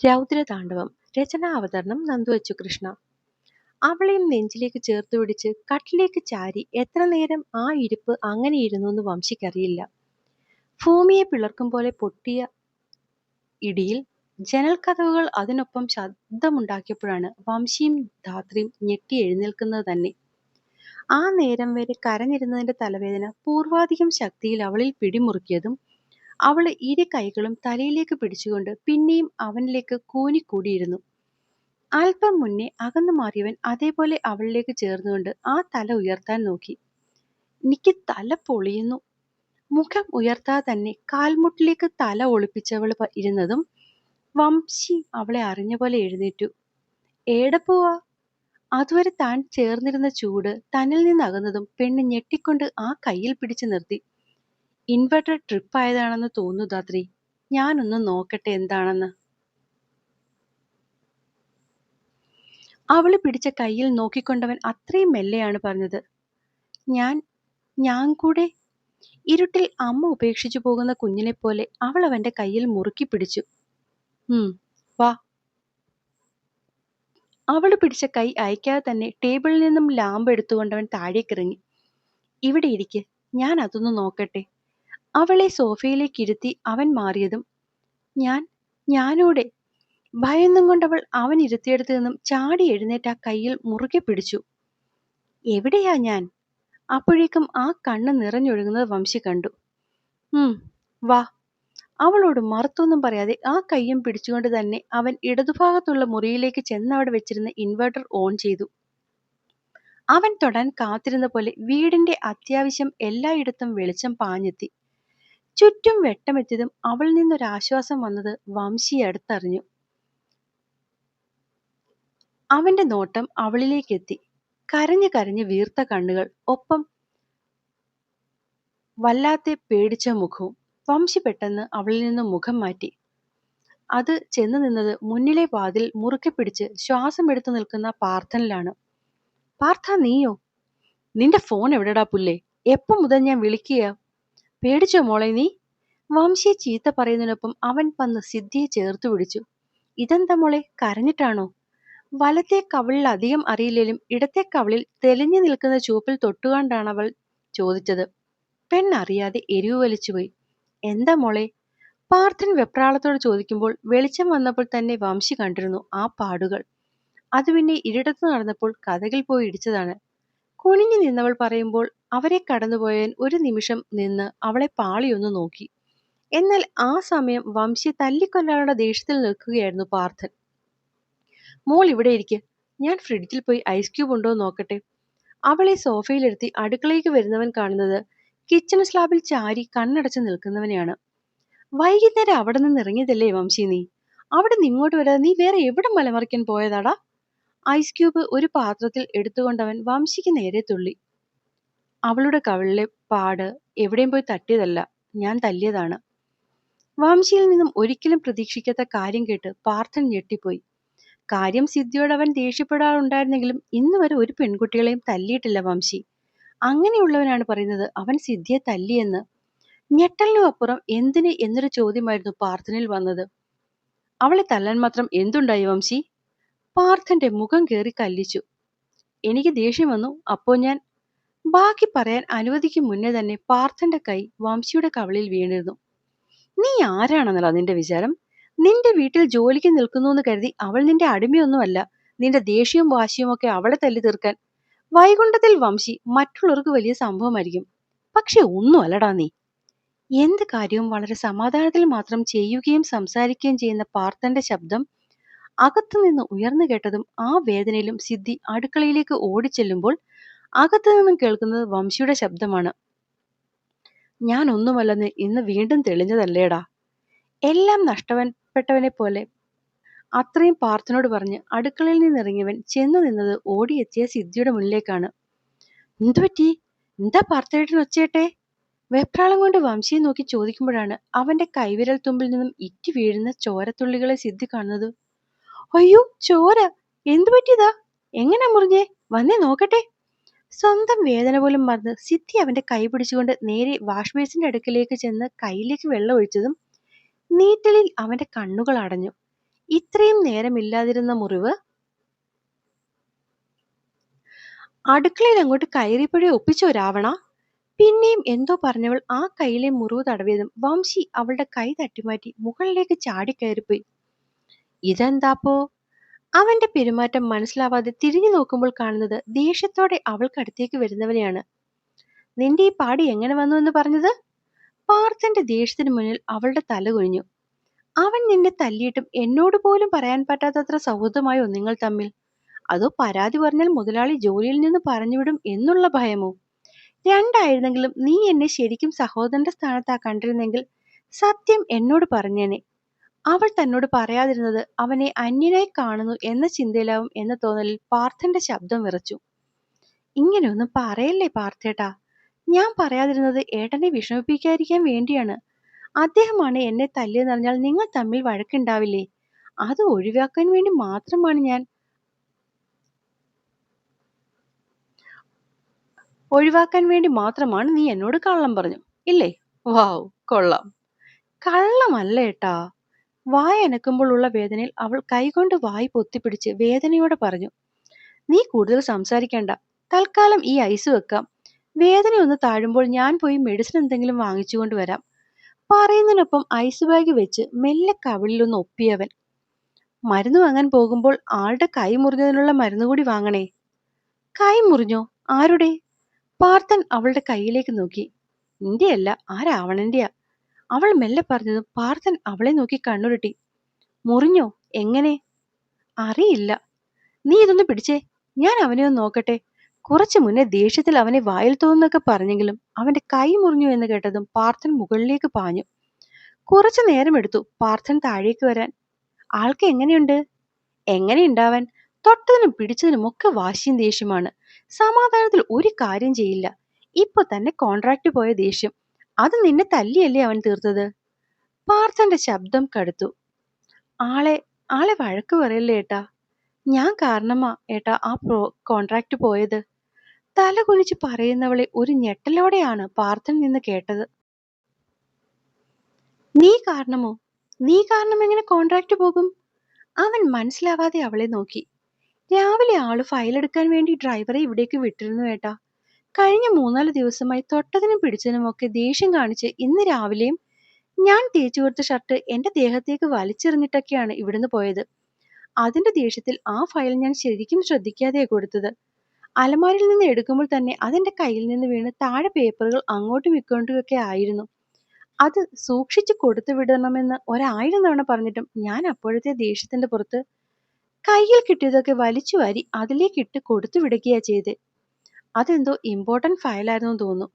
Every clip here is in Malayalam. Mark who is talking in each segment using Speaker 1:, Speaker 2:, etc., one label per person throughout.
Speaker 1: രൗദ്രതാണ്ഡവം. രചനാ അവതരണം നന്ദു അച്ചുകൃഷ്ണ അവളെയും നെഞ്ചിലേക്ക് ചേർത്ത് പിടിച്ച് കട്ടിലേക്ക് ചാരി എത്ര നേരം ആ ഇരിപ്പ് അങ്ങനെ ഇരുന്നു എന്ന് വംശിക്കറിയില്ല. ഭൂമിയെ പിളർക്കും പോലെ പൊട്ടിയ ഇടിയിൽ ജനൽക്കതവുകൾ അതിനൊപ്പം ശബ്ദമുണ്ടാക്കിയപ്പോഴാണ് വംശിയും ധാത്രിയും ഞെട്ടി എഴുന്നേൽക്കുന്നത് തന്നെ. ആ നേരം വരെ കരഞ്ഞിരുന്നതിന്റെ തലവേദന പൂർവാധികം ശക്തിയിൽ അവളിൽ പിടിമുറുക്കിയതും അവൾ ഇരു കൈകളും തലയിലേക്ക് പിടിച്ചുകൊണ്ട് പിന്നെയും അവനിലേക്ക് കൂനിക്കൂടിയിരുന്നു. അല്പം മുന്നേ അകന്നു മാറിയവൻ അതേപോലെ അവളിലേക്ക് ചേർന്നുകൊണ്ട് ആ തല ഉയർത്താൻ നോക്കി. എനിക്ക് തല പൊളിയുന്നു. മുഖം ഉയർത്താതെ തന്നെ കാൽമുട്ടിലേക്ക് തല ഒളിപ്പിച്ചവൾ ഇരുന്നതും വംശി അവളെ അറിഞ്ഞ പോലെ എഴുന്നേറ്റു. ഏടെ അതുവരെ താൻ ചേർന്നിരുന്ന ചൂട് തന്നിൽ നിന്നകുന്നതും പെണ്ണ് ഞെട്ടിക്കൊണ്ട് ആ കയ്യിൽ പിടിച്ചു നിർത്തി. ഇൻവെർട്ടർ ട്രിപ്പ് ആയതാണെന്ന് തോന്നുന്നു ധാത്രി. ഞാനൊന്ന് നോക്കട്ടെ എന്താണെന്ന്. അവൾ പിടിച്ച കയ്യിൽ നോക്കിക്കൊണ്ടവൻ അത്രയും മെല്ലെയാണ് പറഞ്ഞത്. ഞാൻ ഞാൻ കൂടെ ഇരുട്ടിൽ അമ്മ ഉപേക്ഷിച്ചു പോകുന്ന കുഞ്ഞിനെ പോലെ അവൾ അവന്റെ കയ്യിൽ മുറുക്കി പിടിച്ചു. ഉം വാ. അവൾ പിടിച്ച കൈ അയക്കാതെ തന്നെ ടേബിളിൽ നിന്നും ലാമ്പ് എടുത്തുകൊണ്ടവൻ താഴേക്കിറങ്ങി. ഇവിടെ ഇരിക്ക് ഞാൻ അതൊന്ന് നോക്കട്ടെ. അവളെ സോഫയിലേക്ക് ഇരുത്തി അവൻ മാറിയതും ഞാൻ ഞാനൂടെ. ഭയന്നും കൊണ്ടവൾ അവൻ ഇരുത്തിയെടുത്തു നിന്നും ചാടി എഴുന്നേറ്റ് ആ കയ്യിൽ മുറുകെ പിടിച്ചു. എവിടെയാ ഞാൻ? അപ്പോഴേക്കും ആ കണ്ണ് നിറഞ്ഞൊഴുകുന്നത് വംശി കണ്ടു. ഉം വാ. അവളോട് മറുത്തൊന്നും പറയാതെ ആ കയ്യും പിടിച്ചുകൊണ്ട് തന്നെ അവൻ ഇടതുഭാഗത്തുള്ള മുറിയിലേക്ക് ചെന്ന് അവിടെ വെച്ചിരുന്ന ഇൻവെർട്ടർ ഓൺ ചെയ്തു. അവൻ തൊടാൻ കാത്തിരുന്ന പോലെ വീടിന്റെ അത്യാവശ്യം എല്ലായിടത്തും വെളിച്ചം പാഞ്ഞെത്തി. ചുറ്റും വെട്ടമെത്തിയതും അവളിൽ നിന്നൊരാശ്വാസം വന്നത് വംശി അടുത്തറിഞ്ഞു. അവന്റെ നോട്ടം അവളിലേക്കെത്തി. കരഞ്ഞു കരഞ്ഞു വീർത്ത കണ്ണുകൾ ഒപ്പം വല്ലാത്തെ പേടിച്ച മുഖവും. വംശി പെട്ടെന്ന് അവളിൽ നിന്ന് മുഖം മാറ്റി. അത് ചെന്നു നിന്നത് മുന്നിലെ വാതിൽ മുറുക്കെ പിടിച്ച് ശ്വാസം എടുത്തു നിൽക്കുന്ന പാർത്ഥനിലാണ്. പാർത്ഥ നീയോ? നിന്റെ ഫോൺ എവിടെടാ പുല്ലേ? എപ്പം മുതൽ ഞാൻ വിളിക്കുക പേടിച്ചോ മോളെ നീ? വംശിയെ ചീത്ത പറയുന്നതിനൊപ്പം അവൻ വന്ന് സിദ്ധിയെ ചേർത്ത് പിടിച്ചു. ഇതെന്താ മോളെ കരഞ്ഞിട്ടാണോ? വലത്തെ കവിളിൽ അധികം അറിയില്ലെങ്കിലും ഇടത്തെ കവിളിൽ തെളിഞ്ഞു നിൽക്കുന്ന ചൂപ്പിൽ തൊട്ടുകൊണ്ടാണ് അവൾ ചോദിച്ചത് പെണ്ണറിയാതെ എരിവ് വലിച്ചുപോയി എന്താ മോളെ? പാർത്ഥൻ വെപ്രാളത്തോട് ചോദിക്കുമ്പോൾ വെളിച്ചം വന്നപ്പോൾ തന്നെ വംശി കണ്ടിരുന്നു ആ പാടുകൾ. അത് പിന്നെ ഇരിടത്ത് നടന്നപ്പോൾ കഥകൾ പോയി ഇടിച്ചതാണ്. കുനിഞ്ഞു നിന്നവൾ പറയുമ്പോൾ അവരെ കടന്നുപോയവൻ ഒരു നിമിഷം നിന്ന് അവളെ പാളിയൊന്ന് നോക്കി. എന്നാൽ ആ സമയം വംശി തല്ലിക്കൊല്ലാനുള്ള ദേഷ്യത്തിൽ നിൽക്കുകയായിരുന്നു പാർത്ഥൻ. മോൾ ഇവിടെ ഇരിക്കെ. ഞാൻ ഫ്രിഡ്ജിൽ പോയി ഐസ് ക്യൂബ് ഉണ്ടോ നോക്കട്ടെ. അവളെ സോഫയിലിരുത്തി അടുക്കളയ്ക്ക് വരുന്നവൻ കാണുന്നത് കിച്ചൺ സ്ലാബിൽ ചാരി കണ്ണടച്ച് നിൽക്കുന്നവനെയാണ്. വൈകുന്നേരം അവിടെ നിന്ന് ഇറങ്ങിയതല്ലേ വംശി നീ? അവിടെ നിന്ന് ഇങ്ങോട്ട് വരാതെ നീ വേറെ എവിടെ മലമറിക്കാൻ പോയതാടാ? ഐസ് ക്യൂബ് ഒരു പാത്രത്തിൽ എടുത്തുകൊണ്ടവൻ വംശിക്ക് നേരെ തുള്ളി. അവളുടെ കവിളിലെ പാട് എവിടെയും പോയി തട്ടിയതല്ല ഞാൻ തല്ലിയതാണ്. വംശിയിൽ നിന്നും ഒരിക്കലും പ്രതീക്ഷിക്കാത്ത കാര്യം കേട്ട് പാർത്ഥൻ ഞെട്ടിപ്പോയി. കാര്യം സിദ്ധിയോട് അവൻ ദേഷ്യപ്പെടാറുണ്ടായിരുന്നെങ്കിലും ഇന്ന് വരെ ഒരു പെൺകുട്ടികളെയും തല്ലിയിട്ടില്ല വംശി. അങ്ങനെയുള്ളവനാണ് പറയുന്നത് അവൻ സിദ്ധിയെ തല്ലിയെന്ന്. ഞെട്ടലിനും അപ്പുറം എന്തിന് എന്നൊരു ചോദ്യമായിരുന്നു പാർത്ഥനിൽ വന്നത്. അവളെ തല്ലാൻ മാത്രം എന്തുണ്ടായി വംശി? പാർത്ഥന്റെ മുഖം കയറി കല്ലിച്ചു. എനിക്ക് ദേഷ്യം വന്നു അപ്പോ ഞാൻ ബാക്കി പറയാൻ അനുവദിക്കും മുന്നേ തന്നെ പാർത്ഥന്റെ കൈ വംശിയുടെ കവളിൽ വീണിരുന്നു. നീ ആരാണെന്നല്ല നിന്റെ വിചാരം? നിന്റെ വീട്ടിൽ ജോലിക്ക് നിൽക്കുന്നു എന്ന് കരുതി അവൾ നിന്റെ അടിമയൊന്നുമല്ല. നിന്റെ ദേഷ്യവും വാശിയും ഒക്കെ അവളെ തല്ലി തീർക്കാൻ. വൈകുണ്ഠത്തിൽ വംശി മറ്റുള്ളവർക്ക് വലിയ സംഭവമായിരിക്കും. പക്ഷെ ഒന്നും അല്ലടാ നീ. എന്ത് കാര്യവും വളരെ സമാധാനത്തിൽ മാത്രം ചെയ്യുകയും സംസാരിക്കുകയും ചെയ്യുന്ന പാർത്ഥന്റെ ശബ്ദം അകത്തുനിന്ന് ഉയർന്നു കേട്ടതും ആ വേദനയിലും സിദ്ധി അടുക്കളയിലേക്ക് ഓടിച്ചെല്ലുമ്പോൾ അകത്തു നിന്നും കേൾക്കുന്നത് വംശിയുടെ ശബ്ദമാണ്. ഞാൻ ഒന്നുമല്ലെന്ന് ഇന്ന് വീണ്ടും തെളിഞ്ഞതല്ലേടാ. എല്ലാം നഷ്ടപ്പെട്ടവനെ പോലെ അത്രയും പാർത്ഥനോട് പറഞ്ഞ് അടുക്കളയിൽ നിന്നിറങ്ങിയവൻ ചെന്നു നിന്നത് ഓടിയെത്തിയ സിദ്ധിയുടെ മുന്നിലേക്കാണ്. എന്തുപറ്റി എന്താ പാർത്ഥേട്ടൻ ഒച്ചേട്ടെ വെപ്രാളം കൊണ്ട് വംശിയെ നോക്കി ചോദിക്കുമ്പോഴാണ് അവന്റെ കൈവിരൽ തുമ്പിൽ നിന്നും ഇറ്റി വീഴുന്ന ചോരത്തുള്ളികളെ സിദ്ധി കാണുന്നത്. അയ്യോ ചോര! എന്തു പറ്റിയതാ? എങ്ങനെ മുറിഞ്ഞേ? വന്നേ നോക്കട്ടെ. സ്വന്തം വേദന പോലും മറന്ന് സിദ്ധി അവന്റെ കൈ പിടിച്ചുകൊണ്ട് നേരെ വാഷ് ബേസിന്റെ അടുക്കിലേക്ക് ചെന്ന് കയ്യിലേക്ക് വെള്ളം ഒഴിച്ചതും നീറ്റലിൽ അവന്റെ കണ്ണുകൾ അടഞ്ഞു. ഇത്രയും നേരമില്ലാതിരുന്ന മുറിവ്? അടുക്കളയിൽ അങ്ങോട്ട് കയറിപ്പോഴേ ഒപ്പിച്ചോ രാവണ പിന്നെയും എന്തോ പറഞ്ഞവൾ ആ കയ്യിലെ മുറിവ് തടവിയതും വംശി അവളുടെ കൈ തട്ടിമാറ്റി മുകളിലേക്ക് ചാടിക്കയറിപ്പോയി. ഇതെന്താപ്പോ? അവന്റെ പെരുമാറ്റം മനസ്സിലാവാതെ തിരിഞ്ഞു നോക്കുമ്പോൾ കാണുന്നത് ദേഷ്യത്തോടെ അവൾക്കടുത്തേക്ക് വരുന്നവനെയാണ്. നിന്റെ ഈ പാടി എങ്ങനെ വന്നു എന്ന് പറഞ്ഞത്? പാർത്ഥന്റെ ദേഷ്യത്തിന് മുന്നിൽ അവളുടെ തല കുനിഞ്ഞു. അവൻ നിന്നെ തല്ലിയിട്ടും എന്നോട് പോലും പറയാൻ പറ്റാത്തത്ര സൗഹൃദമായോ നിങ്ങൾ തമ്മിൽ? അതോ പരാതി പറഞ്ഞാൽ മുതലാളി ജോലിയിൽ നിന്ന് പറഞ്ഞുവിടും എന്നുള്ള ഭയമോ? രണ്ടായിരുന്നെങ്കിലും നീ എന്നെ ശരിക്കും സഹോദരന്റെ സ്ഥാനത്താ കണ്ടിരുന്നെങ്കിൽ സത്യം എന്നോട് പറഞ്ഞേനെ. അവൾ തന്നോട് പറയാതിരുന്നത് അവനെ അന്യനായി കാണുന്നു എന്ന ചിന്തയിലാവും എന്ന തോന്നലിൽ പാർത്ഥന്റെ ശബ്ദം വിറച്ചു. ഇങ്ങനെയൊന്നും പറയല്ലേ പാർത്ഥേട്ടാ? ഞാൻ പറയാതിരുന്നത് ഏട്ടനെ വിഷമിപ്പിക്കാതിരിക്കാൻ വേണ്ടിയാണ്. അദ്ദേഹമാണ് എന്നെ തല്ലിയെന്നറിഞ്ഞാൽ നിങ്ങൾ തമ്മിൽ വഴക്കുണ്ടാവില്ലേ? അത് ഒഴിവാക്കാൻ വേണ്ടി മാത്രമാണ് ഞാൻ ഒഴിവാക്കാൻ വേണ്ടി മാത്രമാണ് നീ എന്നോട് കള്ളം പറഞ്ഞു. ഇല്ലേ? വാവ് കൊള്ളാം. കള്ളമല്ല ഏട്ടാ. വായ അനക്കുമ്പോഴുള്ള വേദനയിൽ അവൾ കൈകൊണ്ട് വായി പൊത്തിപ്പിടിച്ച് വേദനയോടെ പറഞ്ഞു നീ കൂടുതൽ സംസാരിക്കണ്ട. തൽക്കാലം ഈ ഐസ് വെക്കാം. വേദന ഒന്ന് താഴുമ്പോൾ ഞാൻ പോയി മെഡിസിൻ എന്തെങ്കിലും വാങ്ങിച്ചുകൊണ്ട് കൊണ്ടുവരാം പറയുന്നതിനൊപ്പം ഐസ് ബാഗ് വെച്ച് മെല്ലെ കവിളിലൊന്ന് ഒപ്പിയവൻ. മരുന്ന് വാങ്ങാൻ പോകുമ്പോൾ ആളുടെ കൈ മുറിഞ്ഞതിനുള്ള മരുന്ന് കൂടി വാങ്ങണേ. കൈ മുറിഞ്ഞോ? ആരുടെ? പാർത്ഥൻ അവളുടെ കൈയിലേക്ക് നോക്കി. നിന്റെയല്ല ആ രാവണന്റെയാ. അവൾ മെല്ലെ പറഞ്ഞതും പാർത്ഥൻ അവളെ നോക്കി കണ്ണുരുട്ടി. മുറിഞ്ഞോ? എങ്ങനെ? അറിയില്ല. നീ ഇതൊന്ന് പിടിച്ചേ. ഞാൻ അവനെ ഒന്ന് നോക്കട്ടെ. കുറച്ചു മുന്നേ ദേഷ്യത്തിൽ അവനെ വായിൽ തോന്നുന്നൊക്കെ പറഞ്ഞെങ്കിലും അവന്റെ കൈ മുറിഞ്ഞു എന്ന് കേട്ടതും പാർത്ഥൻ മുകളിലേക്ക് പാഞ്ഞു. കുറച്ചു നേരമെടുത്തു പാർത്ഥൻ താഴേക്ക് വരാൻ. ആൾക്ക് എങ്ങനെയുണ്ട്? എങ്ങനെയുണ്ടാവാൻ തൊട്ടതിനും പിടിച്ചതിനും ഒക്കെ വാശിയും ദേഷ്യമാണ്. സമാധാനത്തിൽ ഒരു കാര്യം ചെയ്യില്ല. ഇപ്പൊ തന്നെ കോൺട്രാക്ട് പോയ ദേഷ്യം. അത് നിന്നെ തല്ലിയല്ലേ അവൻ തീർത്തത്? പാർത്ഥന്റെ ശബ്ദം കടുത്തു. ആളെ ആളെ വഴക്ക് പറയല്ലേ ഏട്ടാ? ഞാൻ കാരണമാ ഏട്ടാ ആ പ്രോ കോൺട്രാക്ട് പോയത്. തല കുനിച്ച് പറയുന്നവളെ ഒരു ഞെട്ടലോടെയാണ് പാർത്ഥൻ നിന്ന് കേട്ടത്. നീ കാരണമോ? നീ കാരണം എങ്ങനെ കോൺട്രാക്ട് പോകും? അവൻ മനസ്സിലാവാതെ അവളെ നോക്കി. രാവിലെ ആൾ ഫയൽ എടുക്കാൻ വേണ്ടി ഡ്രൈവറെ ഇവിടേക്ക് വിട്ടിരുന്നു ഏട്ടാ. കഴിഞ്ഞ മൂന്നാൽ ദിവസമായി തൊട്ടതിനും പിടിച്ചതിനും ഒക്കെ ദേഷ്യം കാണിച്ച് ഇന്ന് രാവിലെയും ഞാൻ തേച്ചു കൊടുത്ത ഷർട്ട് എന്റെ ദേഹത്തേക്ക് വലിച്ചെറിഞ്ഞിട്ടൊക്കെയാണ് ഇവിടുന്ന് പോയത്. അതിന്റെ ദേഷ്യത്തിൽ ആ ഫയൽ ഞാൻ ശരിക്കും ശ്രദ്ധിക്കാതെ കൊടുത്തത്. അലമാരിൽ നിന്ന് എടുക്കുമ്പോൾ തന്നെ അതെന്റെ കയ്യിൽ നിന്ന് വീണ് താഴെ പേപ്പറുകൾ അങ്ങോട്ടും ഇക്കോട്ടുമൊക്കെ ആയിരുന്നു. അത് സൂക്ഷിച്ചു കൊടുത്തു വിടണമെന്ന് ഒരായിരം തവണ പറഞ്ഞിട്ടും ഞാൻ അപ്പോഴത്തെ ദേഷ്യത്തിന്റെ പുറത്ത് കയ്യിൽ കിട്ടിയതൊക്കെ വലിച്ചു വാരി അതിലേക്കിട്ട് കൊടുത്തു വിടുകയാ ചെയ്തേ. അതെന്തോ ഇമ്പോർട്ടന്റ് ഫയലായിരുന്നു തോന്നുന്നു.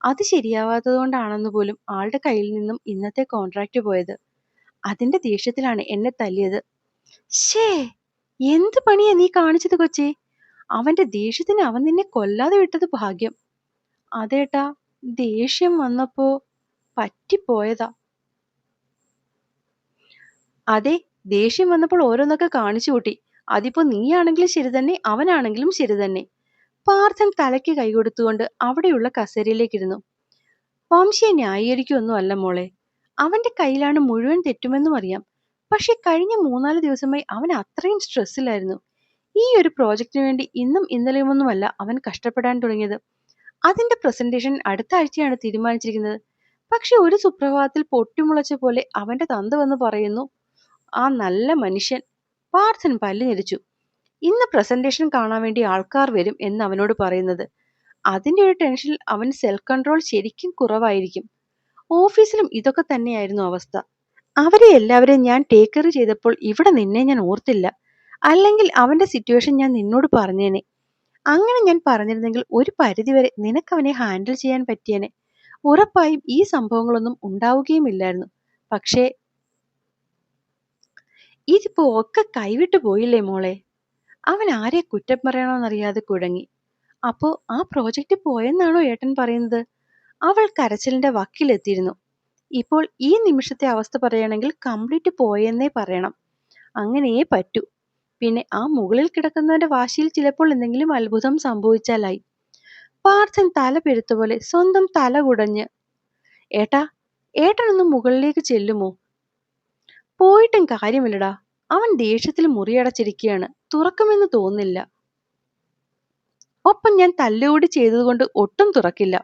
Speaker 1: അത് ശരിയാവാത്തത് കൊണ്ടാണെന്ന് പോലും ആളുടെ കയ്യിൽ നിന്നും ഇന്നത്തെ കോൺട്രാക്റ്റ് പോയത്. അതിന്റെ ദേഷ്യത്തിലാണ് എന്നെ തല്ലിയത്. ഷേ എന്ത് പണിയാ നീ കാണിച്ചത് കൊച്ചേ? അവന്റെ ദേഷ്യത്തിന് അവൻ നിന്നെ കൊല്ലാതെ വിട്ടത് ഭാഗ്യം. അതേട്ടാ ദേഷ്യം വന്നപ്പോ പറ്റിപ്പോയതാ. അതെ ദേഷ്യം വന്നപ്പോൾ ഓരോന്നൊക്കെ കാണിച്ചു കൂട്ടി അതിപ്പോ നീയാണെങ്കിലും ശരി തന്നെ അവനാണെങ്കിലും ശരി തന്നെ. പാർത്ഥൻ തലയ്ക്ക് കൈകൊടുത്തുകൊണ്ട് അവിടെയുള്ള കസേരയിലേക്കിരുന്നു. വംശിയെ ന്യായീകരിക്കുമൊന്നും അല്ല മോളെ. അവന്റെ കയ്യിലാണ് മുഴുവൻ തെറ്റുമെന്നും അറിയാം. പക്ഷെ കഴിഞ്ഞ മൂന്നാൽ ദിവസമായി അവൻ അത്രയും സ്ട്രെസ്സിലായിരുന്നു. ഈ ഒരു പ്രോജക്റ്റിന് വേണ്ടി ഇന്നും ഇന്നലെയുമൊന്നുമല്ല അവൻ കഷ്ടപ്പെടാൻ തുടങ്ങിയത്. അതിന്റെ പ്രസന്റേഷൻ അടുത്ത ആഴ്ചയാണ് തീരുമാനിച്ചിരിക്കുന്നത്. പക്ഷെ ഒരു സുപ്രഭാതത്തിൽ പൊട്ടിമുളച്ച പോലെ അവന്റെ തന്ത വന്ന് പറയുന്നു ആ നല്ല മനുഷ്യൻ. പാർത്ഥൻ പല്ല് ഞെരിച്ചു. ഇന്ന് പ്രസന്റേഷൻ കാണാൻ വേണ്ടി ആൾക്കാർ വരും എന്ന് അവനോട് പറയുന്നത്. അതിന്റെ ഒരു ടെൻഷനിൽ അവൻ സെൽഫ് കൺട്രോൾ ശരിക്കും കുറവായിരിക്കും. ഓഫീസിലും ഇതൊക്കെ തന്നെയായിരുന്നു അവസ്ഥ. അവരെ എല്ലാവരെയും ഞാൻ ടേക്ക് കെയർ ചെയ്തപ്പോൾ ഇവിടെ നിന്നെ ഞാൻ ഓർത്തില്ല. അല്ലെങ്കിൽ അവന്റെ സിറ്റുവേഷൻ ഞാൻ നിന്നോട് പറഞ്ഞേനെ. അങ്ങനെ ഞാൻ പറഞ്ഞിരുന്നെങ്കിൽ ഒരു പരിധിവരെ നിനക്ക് അവനെ ഹാൻഡിൽ ചെയ്യാൻ പറ്റിയേനെ. ഉറപ്പായും ഈ സംഭവങ്ങളൊന്നും ഉണ്ടാവുകയുമില്ലായിരുന്നു പക്ഷേ ഇതിപ്പോ ഒക്കെ കൈവിട്ടു പോയില്ലേ മോളെ? അവൻ ആരെ കുറ്റം പറയണമെന്നറിയാതെ കുഴങ്ങി. അപ്പോ ആ പ്രോജക്റ്റ് പോയെന്നാണോ ഏട്ടൻ പറയുന്നത്? അവൾ കരച്ചിലിന്റെ വക്കിലെത്തിയിരുന്നു. ഇപ്പോൾ ഈ നിമിഷത്തെ അവസ്ഥ പറയുകയാണെങ്കിൽ കംപ്ലീറ്റ് പോയെന്നേ പറയണം. അങ്ങനെയേ പറ്റൂ. പിന്നെ ആ മുകളിൽ കിടക്കുന്നവന്റെ വാശിയിൽ ചിലപ്പോൾ എന്തെങ്കിലും അത്ഭുതം സംഭവിച്ചാലായി. പാർത്ഥൻ തല പെരുത്ത പോലെ സ്വന്തം തല കുടഞ്ഞ് ഏട്ടാ ഏട്ടനൊന്ന് മുകളിലേക്ക് ചെല്ലുമോ? പോയിട്ടും കാര്യമില്ലടാ. അവൻ ദേഷ്യത്തിൽ മുറിയടച്ചിരിക്കുകയാണ് തുറക്കുമെന്ന് തോന്നില്ല. ഒപ്പം ഞാൻ തല്ലുകൂടി ചെയ്തതുകൊണ്ട് ഒട്ടും തുറക്കില്ല.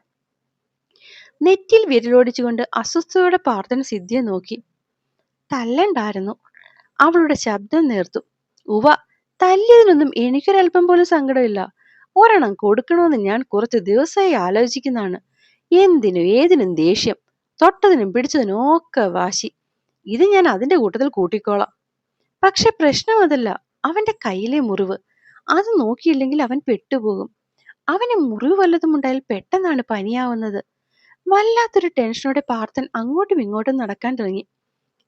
Speaker 1: നെറ്റിൽ വിരലോടിച്ചുകൊണ്ട് അസ്വസ്ഥതയോടെ പാർത്ഥന സിദ്ധിയെ നോക്കി. തല്ലണ്ടായിരുന്നു. അവളുടെ ശബ്ദം നേർത്തു. ഉവ തല്ലിയതിനൊന്നും എനിക്കൊരല്പം പോലും സങ്കടമില്ല. ഒരെണ്ണം കൊടുക്കണമെന്ന് ഞാൻ കുറച്ച് ദിവസമായി ആലോചിക്കുന്നതാണ്. എന്തിനും ഏതിനും ദേഷ്യം. തൊട്ടതിനും പിടിച്ചതിനും ഒക്കെ വാശി. ഇത് ഞാൻ അതിന്റെ കൂട്ടത്തിൽ കൂട്ടിക്കോളാം. പക്ഷെ പ്രശ്നം അതല്ല. അവന്റെ കയ്യിലെ മുറിവ്. അത് നോക്കിയില്ലെങ്കിൽ അവൻ പെട്ടുപോകും. അവന് മുറിവ് വല്ലതും ഉണ്ടായാൽ പെട്ടെന്നാണ് പനിയാവുന്നത്. വല്ലാത്തൊരു ടെൻഷനോടെ പാർത്ഥൻ അങ്ങോട്ടും ഇങ്ങോട്ടും നടക്കാൻ തുടങ്ങി.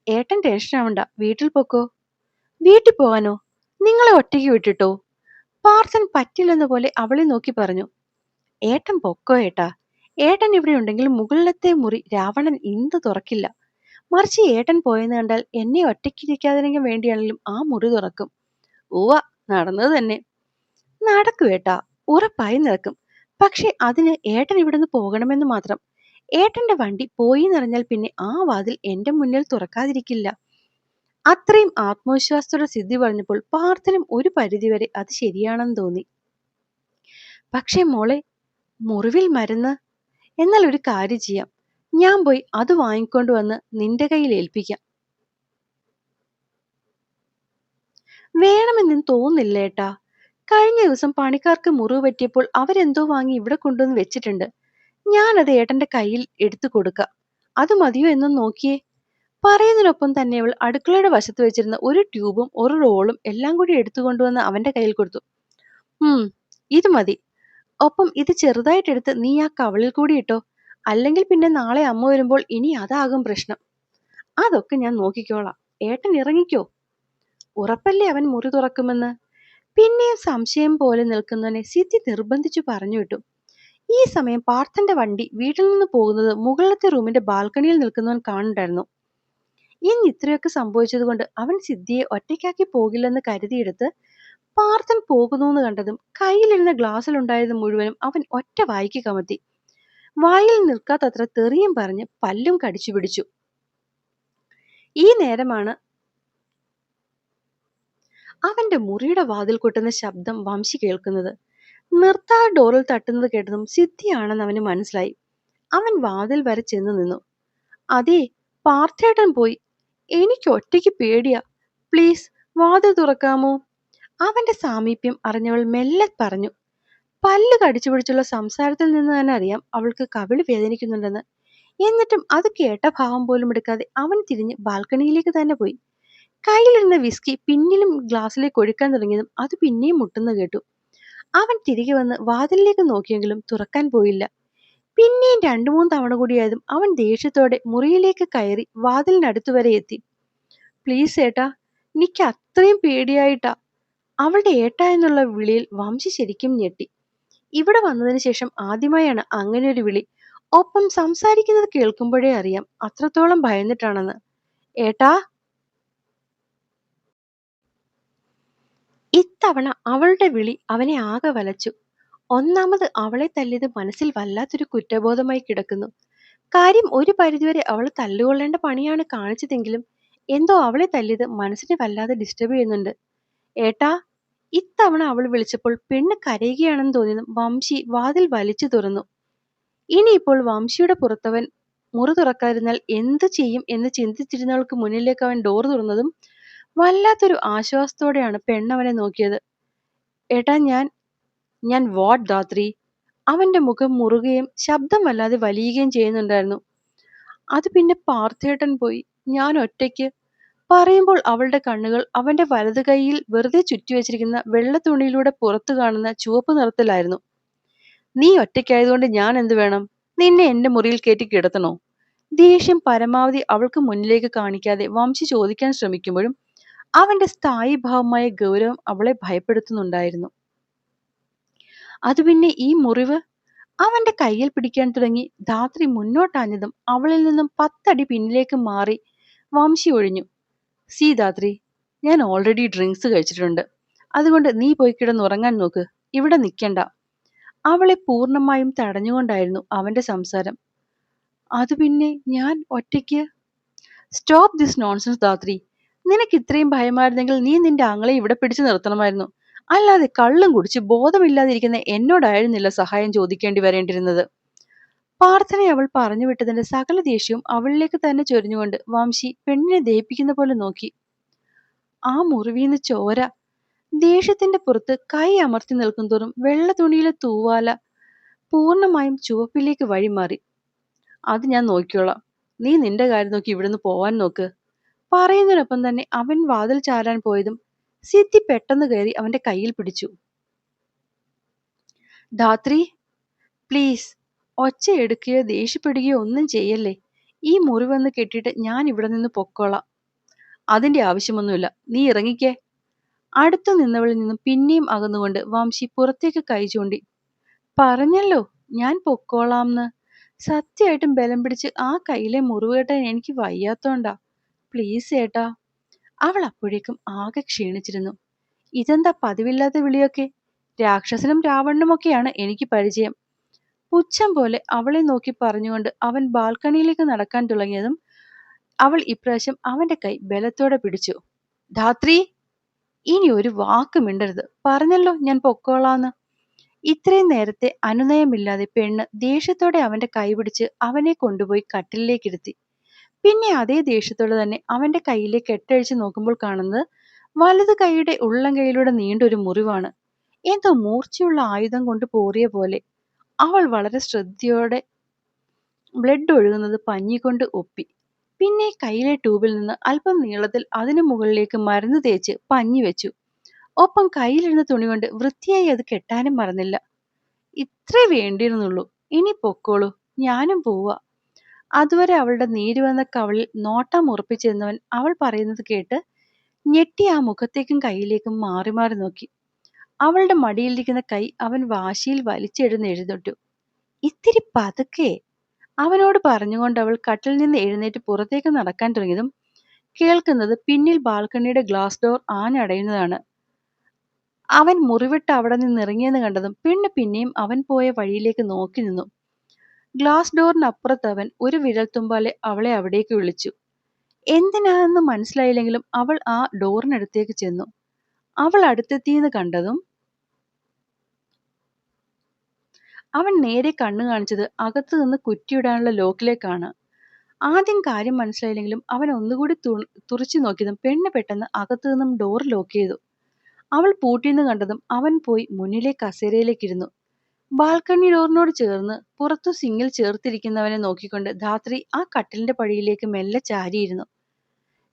Speaker 1: ഏട്ടൻ ടെൻഷൻ ആവണ്ട. വീട്ടിൽ പോക്കോ? വീട്ടിൽ പോകാനോ നിങ്ങളെ ഒറ്റയ്ക്ക് വിട്ടിട്ടോ? പാർത്ഥൻ പറ്റില്ലെന്ന പോലെ അവളെ നോക്കി പറഞ്ഞു. ഏട്ടൻ പൊക്കോ ഏട്ടാ? ഏട്ടൻ ഇവിടെ ഉണ്ടെങ്കിൽ മുകളിലത്തെ മുറി രാവണൻ ഇന്ന് തുറക്കില്ല. മറിച്ച് ഏട്ടൻ പോയെന്ന് കണ്ടാൽ എന്നെ ഒറ്റയ്ക്കിരിക്കാതിരിക്കാൻ വേണ്ടിയാണെങ്കിലും ആ മുറി തുറക്കും. ഉവ നടന്നത് തന്നെ. നടക്കുവേട്ടാ ഉറപ്പായി നടക്കും. പക്ഷെ അതിന് ഏട്ടൻ ഇവിടുന്ന് പോകണമെന്ന് മാത്രം. ഏട്ടന്റെ വണ്ടി പോയി നിറഞ്ഞാൽ പിന്നെ ആ വാതിൽ എന്റെ മുന്നിൽ തുറക്കാതിരിക്കില്ല. അത്രയും ആത്മവിശ്വാസത്തോടെ സിദ്ധി പറഞ്ഞപ്പോൾ പാർത്ഥനും ഒരു പരിധിവരെ അത് ശരിയാണെന്ന് തോന്നി. പക്ഷേ മോളെ മുറിവിൽ മരുന്ന്? എന്നാൽ ഒരു കാര്യം ചെയ്യാം. ഞാൻ പോയി അത് വാങ്ങിക്കൊണ്ട് വന്ന് നിന്റെ കയ്യിൽ ഏൽപ്പിക്കാം. വേണമെന്നും തോന്നില്ല ഏട്ടാ. കഴിഞ്ഞ ദിവസം പണിക്കാർക്ക് മുറിവ് പറ്റിയപ്പോൾ അവരെന്തോ വാങ്ങി ഇവിടെ കൊണ്ടുവന്ന് വെച്ചിട്ടുണ്ട്. ഞാനത് ഏട്ടന്റെ കയ്യിൽ എടുത്തു കൊടുക്കാം. അത് മതിയോ എന്നും നോക്കിയേ. പറയുന്നതിനൊപ്പം തന്നെ അവൾ അടുക്കളയുടെ വശത്ത് വെച്ചിരുന്ന ഒരു ട്യൂബും ഒരു റോളും എല്ലാം കൂടി എടുത്തുകൊണ്ടുവന്ന് അവന്റെ കയ്യിൽ കൊടുത്തു. ഉം ഇത് മതി. ഒപ്പം ഇത് ചെറുതായിട്ടെടുത്ത് നീ ആ കവളിൽ കൂടി ഇട്ടോ. അല്ലെങ്കിൽ പിന്നെ നാളെ അമ്മ വരുമ്പോൾ ഇനി അതാകും പ്രശ്നം. അതൊക്കെ ഞാൻ നോക്കിക്കോളാം. ഏട്ടൻ ഇറങ്ങിക്കോ? ഉറപ്പല്ലേ അവൻ മുറി തുറക്കുമെന്ന്? പിന്നെയും സംശയം പോലെ നിൽക്കുന്നവനെ സിദ്ധി നിർബന്ധിച്ചു പറഞ്ഞു വിട്ടു. ഈ സമയം പാർത്ഥന്റെ വണ്ടി വീട്ടിൽ നിന്ന് പോകുന്നത് മുകളിലത്തെ റൂമിന്റെ ബാൽക്കണിയിൽ നിൽക്കുന്നവൻ കാണുണ്ടായിരുന്നു ഇന്ന് ഇത്രയൊക്കെ സംഭവിച്ചതുകൊണ്ട് അവൻ സിദ്ധിയെ ഒറ്റയ്ക്കാക്കി പോകില്ലെന്ന് കരുതിയെടുത്ത് പാർത്ഥൻ പോകുന്നു എന്ന് കണ്ടതും കയ്യിലിരുന്ന ഗ്ലാസ്സിലുണ്ടായത് മുഴുവനും അവൻ ഒറ്റ വായിക്ക് കമത്തി. വായിൽ നിൽക്കാത്തത്ര തെറിയും പറഞ്ഞ് പല്ലും കടിച്ചു പിടിച്ചു. ഈ നേരമാണ് അവന്റെ മുറിയുടെ വാതിൽ കൊട്ടുന്ന ശബ്ദം വംശി കേൾക്കുന്നത്. നിർത്താ ഡോറിൽ തട്ടുന്നത് കേട്ടതും സിദ്ധിയാണെന്ന് അവന് മനസ്സിലായി. അവൻ വാതിൽ വരെ ചെന്ന് നിന്നു. അതെ പാർത്ഥേട്ടൻ പോയി. എനിക്ക് ഒറ്റയ്ക്ക് പേടിയാ. പ്ലീസ് വാതിൽ തുറക്കാമോ? അവന്റെ സാമീപ്യം അറിഞ്ഞവൾ മെല്ലെ പറഞ്ഞു. പല്ല് കടിച്ചു പിടിച്ചുള്ള സംസാരത്തിൽ നിന്ന് തന്നെ അറിയാം അവൾക്ക് കവിൾ വേദനിക്കുന്നുണ്ടെന്ന്. എന്നിട്ടും അത് കേട്ട ഭാവം പോലും എടുക്കാതെ അവൻ തിരിഞ്ഞ് ബാൽക്കണിയിലേക്ക് തന്നെ പോയി. കയ്യിലിരുന്ന വിസ്കി പിന്നിലും ഗ്ലാസ്സിലേക്ക് ഒഴുക്കാൻ തുടങ്ങിയതും അത് പിന്നെയും മുട്ടുന്ന കേട്ടു. അവൻ തിരികെ വന്ന് വാതിലിലേക്ക് നോക്കിയെങ്കിലും തുറക്കാൻ പോയില്ല. പിന്നെയും രണ്ടു മൂന്ന് തവണ കൂടിയായതും അവൻ ദേഷ്യത്തോടെ മുറിയിലേക്ക് കയറി വാതിലിനടുത്തു വരെ എത്തി. പ്ലീസ് ഏട്ടാ എനിക്ക് അത്രയും പേടിയായിട്ടാ. അവളുടെ ഏട്ട എന്നുള്ള വിളിയിൽ വംശി ശരിക്കും ഞെട്ടി. ഇവിടെ വന്നതിന് ശേഷം ആദ്യമായാണ് അങ്ങനെ ഒരു വിളി. ഒപ്പം സംസാരിക്കുന്നത് കേൾക്കുമ്പോഴേ അറിയാം അത്രത്തോളം ഭയന്നിട്ടാണെന്ന്. ഏട്ടാ? ഇത്തവണ അവളുടെ വിളി അവനെ ആകെ വലച്ചു. ഒന്നാമത് അവളെ തല്ലിയത് മനസ്സിൽ വല്ലാത്തൊരു കുറ്റബോധമായി കിടക്കുന്നു. കാര്യം ഒരു പരിധിവരെ അവൾ തല്ലുകൊള്ളേണ്ട പണിയാണ് കാണിച്ചതെങ്കിലും എന്തോ അവളെ തല്ലിയത് മനസ്സിനെ വല്ലാതെ ഡിസ്റ്റർബ് ചെയ്യുന്നുണ്ട്. ഏട്ടാ? ഇത്തവണ അവൾ വിളിച്ചപ്പോൾ പെണ്ണ് കരയുകയാണെന്ന് തോന്നിയതും വംശി വാതിൽ വലിച്ചു തുറന്നു. ഇനിയിപ്പോൾ വംശിയുടെ പുറത്തവൻ മുറി തുറക്കാതിരുന്നാൽ എന്തു ചെയ്യും എന്ന് ചിന്തിച്ചിരുന്നവൾക്ക് മുന്നിലേക്ക് അവൻ ഡോർ തുറന്നതും വല്ലാത്തൊരു ആശ്വാസത്തോടെയാണ് പെണ്ണവനെ നോക്കിയത്. ഏട്ടാ ഞാൻ ഞാൻ വാട്ട് ധാത്രി അവന്റെ മുഖം മുറുകയും ശബ്ദം വല്ലാതെ വലിയുകയും ചെയ്യുന്നുണ്ടായിരുന്നു. അത് പിന്നെ പാർത്ഥേട്ടൻ പോയി. ഞാൻ ഒറ്റയ്ക്ക് പറയുമ്പോൾ അവളുടെ കണ്ണുകൾ അവന്റെ വലതു കൈയിൽ വെറുതെ ചുറ്റിവെച്ചിരിക്കുന്ന വെള്ള തുണിയിലൂടെ പുറത്തു കാണുന്ന ചുവപ്പ് നിറത്തിലായിരുന്നു. നീ ഒറ്റയ്ക്കായതുകൊണ്ട് ഞാൻ എന്ത് വേണം? നിന്നെ എന്റെ മുറിയിൽ കയറ്റി കിടത്തണോ? ദേഷ്യം പരമാവധി അവൾക്ക് മുന്നിലേക്ക് കാണിക്കാതെ വംശി ചോദിക്കാൻ ശ്രമിക്കുമ്പോഴും അവന്റെ സ്ഥായി ഭാവമായ ഗൗരവം അവളെ ഭയപ്പെടുത്തുന്നുണ്ടായിരുന്നു. അത് പിന്നെ ഈ മുറിവ്? അവന്റെ കയ്യിൽ പിടിക്കാൻ തുടങ്ങി ധാത്രി മുന്നോട്ടാഞ്ഞതും അവളിൽ നിന്നും പത്തടി പിന്നിലേക്ക് മാറി വംശി ഒഴിഞ്ഞു. സീ ദാത്രി ഞാൻ ഓൾറെഡി ഡ്രിങ്ക്സ് കഴിച്ചിട്ടുണ്ട്. അതുകൊണ്ട് നീ പോയി കിടന്ന് ഉറങ്ങാൻ നോക്ക്. ഇവിടെ നിൽക്കണ്ട അവളെ പൂർണമായും തടഞ്ഞുകൊണ്ടായിരുന്നു അവന്റെ സംസാരം. അത് പിന്നെ ഞാൻ ഒറ്റയ്ക്ക്? Stop this nonsense Dhatri. നിനക്ക് ഇത്രയും ഭയമായിരുന്നെങ്കിൽ നീ നിന്റെ ആങ്ങളെ ഇവിടെ പിടിച്ചു നിർത്തണമായിരുന്നു. അല്ലാതെ കള്ളും കുടിച്ച് ബോധമില്ലാതിരിക്കുന്ന എന്നോടായിരുന്നില്ല സഹായം ചോദിക്കേണ്ടി വരേണ്ടിരുന്നത് പ്രാർത്ഥനയെ അവൾ പറഞ്ഞു വിട്ടതിന്റെ സകല ദേഷ്യവും അവളിലേക്ക് തന്നെ ചൊരിഞ്ഞുകൊണ്ട് വംശി പെണ്ണിനെ ദഹിപ്പിക്കുന്ന പോലെ നോക്കി. ആ മുറിവിന്ന് ചോര. ദേഷ്യത്തിന്റെ പുറത്ത് കൈ അമർത്തി നിൽക്കും തോറും വെള്ള തുണിയിലെ തൂവാല പൂർണമായും ചുവപ്പിലേക്ക് വഴിമാറി. അത് ഞാൻ നോക്കിക്കോളാം. നീ നിന്റെ കാര്യം നോക്കി ഇവിടുന്ന് പോവാൻ നോക്ക്. പറയുന്നതിനൊപ്പം തന്നെ അവൻ വാതിൽ ചാരാൻ പോയതും സിദ്ധി പെട്ടെന്ന് കയറി അവന്റെ കയ്യിൽ പിടിച്ചു. ധാത്രി പ്ലീസ് ഒച്ചയെടുക്കുകയോ ദേഷ്യപ്പെടുകയോ ഒന്നും ചെയ്യല്ലേ? ഈ മുറിവെന്ന് കെട്ടിയിട്ട് ഞാൻ ഇവിടെ നിന്ന് പൊക്കോളാം. അതിന്റെ ആവശ്യമൊന്നുമില്ല. നീ ഇറങ്ങിക്കേ. അടുത്തു നിന്നവളിൽ നിന്നും പിന്നെയും അകന്നുകൊണ്ട് വംശി പുറത്തേക്ക് കൈ ചൂണ്ടി പറഞ്ഞല്ലോ ഞാൻ പൊക്കോളാംന്ന്. സത്യമായിട്ടും ബലം പിടിച്ച് ആ കയ്യിലെ മുറിവ് കെട്ടാൻ എനിക്ക് വയ്യാത്തോണ്ടാ. പ്ലീസ് ഏട്ടാ അവൾ അപ്പോഴേക്കും ആകെ ക്ഷീണിച്ചിരുന്നു. ഇതെന്താ പതിവില്ലാത്ത വിളിയൊക്കെ? രാക്ഷസനും രാവണനുമൊക്കെയാണ് എനിക്ക് പരിചയം. പുച്ഛം പോലെ അവളെ നോക്കി പറഞ്ഞുകൊണ്ട് അവൻ ബാൽക്കണിയിലേക്ക് നടക്കാൻ തുടങ്ങിയതും അവൾ ഇപ്രാവശ്യം അവന്റെ കൈ ബലത്തോടെ പിടിച്ചു. ധാത്രി ഇനി ഒരു വാക്ക് മിണ്ടരുത്. പറഞ്ഞല്ലോ ഞാൻ പൊക്കോളാന്ന്. ഇത്രയും നേരത്തെ അനുനയമില്ലാതെ പെണ്ണ് ദേഷ്യത്തോടെ അവന്റെ കൈ പിടിച്ച് അവനെ കൊണ്ടുപോയി കട്ടിലിലേക്കിരുത്തി പിന്നെ അതേ ദേഷ്യത്തോടെ തന്നെ അവന്റെ കയ്യിലെ കെട്ടഴിച്ച് നോക്കുമ്പോൾ കാണുന്നത് വലത് കൈയുടെ ഉള്ളം കൈയിലൂടെ നീണ്ടൊരു മുറിവാണ്. എന്തോ മൂർച്ചയുള്ള ആയുധം കൊണ്ട് പോറിയ പോലെ അവൾ വളരെ ശ്രദ്ധയോടെ ബ്ലഡ് ഒഴുകുന്നത് പഞ്ഞി കൊണ്ട് ഒപ്പി. പിന്നെ കയ്യിലെ ട്യൂബിൽ നിന്ന് അല്പം നീളത്തിൽ അതിനു മുകളിലേക്ക് മരുന്ന് തേച്ച് പഞ്ഞി വെച്ചു. ഒപ്പം കയ്യിലിരുന്ന തുണി കൊണ്ട് വൃത്തിയായി അത് കെട്ടാനും മറന്നില്ല. ഇത്രേ വേണ്ടിയിരുന്നുള്ളൂ. ഇനി പൊക്കോളൂ. ഞാനും പോവുക. അതുവരെ അവളുടെ നീര് വന്ന കവളിൽ നോട്ടം ഉറപ്പിച്ചിരുന്നവൻ അവൾ പറയുന്നത് കേട്ട് ഞെട്ടി ആ മുഖത്തേക്കും കയ്യിലേക്കും മാറി മാറി നോക്കി. അവളുടെ മടിയിലിരിക്കുന്ന കൈ അവൻ വാശിയിൽ വലിച്ചെഴുന്ന് എഴുതൊട്ടു ഇത്തിരി പതുക്കെ അവനോട് പറഞ്ഞുകൊണ്ട് അവൾ കട്ടിൽ നിന്ന് എഴുന്നേറ്റ് പുറത്തേക്ക് നടക്കാൻ തുടങ്ങിയതും കേൾക്കുന്നത് പിന്നിൽ ബാൽക്കണിയുടെ ഗ്ലാസ് ഡോർ ആഞ്ഞടയുന്നതാണ്. അവൻ മുറിവിട്ട് അവിടെ നിന്ന് ഇറങ്ങിയെന്ന് കണ്ടതും പെണ്ണ് പിന്നെയും അവൻ പോയ വഴിയിലേക്ക് നോക്കി നിന്നു. ഗ്ലാസ് ഡോറിനപ്പുറത്ത് അവൻ ഒരു വിരൽ തുമ്പാലെ അവളെ അവിടേക്ക് വിളിച്ചു. എന്തിനാണെന്ന് മനസ്സിലായില്ലെങ്കിലും അവൾ ആ ഡോറിനടുത്തേക്ക് ചെന്നു. അവൾ അടുത്തെത്തിയെന്ന് കണ്ടതും അവൻ നേരെ കണ്ണു കാണിച്ചത് അകത്തു നിന്ന് കുറ്റിയിടാനുള്ള ലോക്കിലേക്കാണ്. ആദ്യം കാര്യം മനസ്സിലായില്ലെങ്കിലും അവൻ ഒന്നുകൂടി തുറച്ചു നോക്കിയതും പെണ്ണ് പെട്ടെന്ന് അകത്തു നിന്നും ഡോർ ലോക്ക് ചെയ്തു. അവൾ പൂട്ടിയെന്ന് കണ്ടതും അവൻ പോയി മുന്നിലെ കസേരയിലേക്കിരുന്നു. ബാൽക്കണി ഡോറിനോട് ചേർന്ന് പുറത്തു സിങ്ങിൽ ചേർത്തിരിക്കുന്നവനെ നോക്കിക്കൊണ്ട് ധാത്രി ആ കട്ടിലിന്റെ പടിയിലേക്ക് മെല്ലെ ചാരിയിരുന്നു.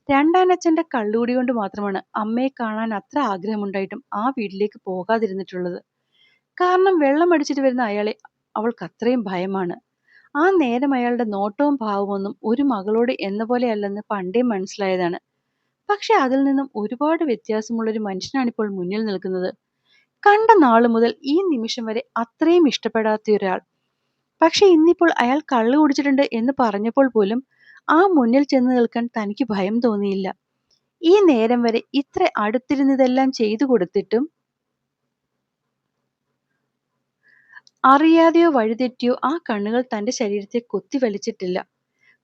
Speaker 1: രണ്ടാനച്ഛന്റെ കള്ളുകൂടി കൊണ്ട് മാത്രമാണ് അമ്മയെ കാണാൻ അത്ര ആഗ്രഹമുണ്ടായിട്ടും ആ വീട്ടിലേക്ക് പോകാതിരുന്നിട്ടുള്ളത്. കാരണം വെള്ളം അടിച്ചിട്ട് വരുന്ന അയാളെ അവൾക്ക് അത്രയും ഭയമാണ്. ആ നേരം അയാളുടെ നോട്ടവും ഭാവമൊന്നും ഒരു മകളോട് എന്ന പോലെ അല്ലെന്ന് പണ്ടേ മനസ്സിലായതാണ്. പക്ഷെ അതിൽ നിന്നും ഒരുപാട് വ്യത്യാസമുള്ളൊരു മനുഷ്യനാണ് ഇപ്പോൾ മുന്നിൽ നിൽക്കുന്നത്. കണ്ട നാളു മുതൽ ഈ നിമിഷം വരെ അത്രയും ഇഷ്ടപ്പെടാത്ത ഒരാൾ. പക്ഷെ ഇന്നിപ്പോൾ അയാൾ കള്ളു കുടിച്ചിട്ടുണ്ട് എന്ന് പറഞ്ഞപ്പോൾ പോലും ആ മുന്നിൽ ചെന്ന് നിൽക്കാൻ തനിക്ക് ഭയം തോന്നിയില്ല. ഈ നേരം വരെ ഇത്ര അടുത്തിരുന്നതെല്ലാം ചെയ്തു കൊടുത്തിട്ടും അറിയാതെയോ വഴിതെറ്റിയോ ആ കണ്ണുകൾ തന്റെ ശരീരത്തെ കൊത്തി വലിച്ചിട്ടില്ല.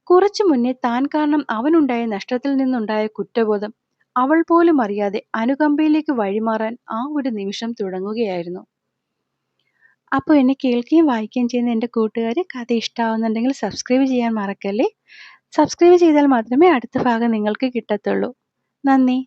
Speaker 1: കുറച്ചു മുന്നേ താൻ കാരണം അവനുണ്ടായ നഷ്ടത്തിൽ നിന്നുണ്ടായ കുറ്റബോധം അവൾ പോലും അറിയാതെ അനുകമ്പയിലേക്ക് വഴിമാറാൻ ആ ഒരു നിമിഷം തുടങ്ങുകയായിരുന്നു. അപ്പോൾ എന്നെ കേൾക്കുകയും വായിക്കുകയും ചെയ്യുന്ന എന്റെ കൂട്ടുകാർ കഥ ഇഷ്ടമാവുന്നുണ്ടെങ്കിൽ സബ്സ്ക്രൈബ് ചെയ്യാൻ മറക്കല്ലേ? സബ്സ്ക്രൈബ് ചെയ്താൽ മാത്രമേ അടുത്ത ഭാഗം നിങ്ങൾക്ക് കിട്ടത്തുള്ളൂ. നന്ദി.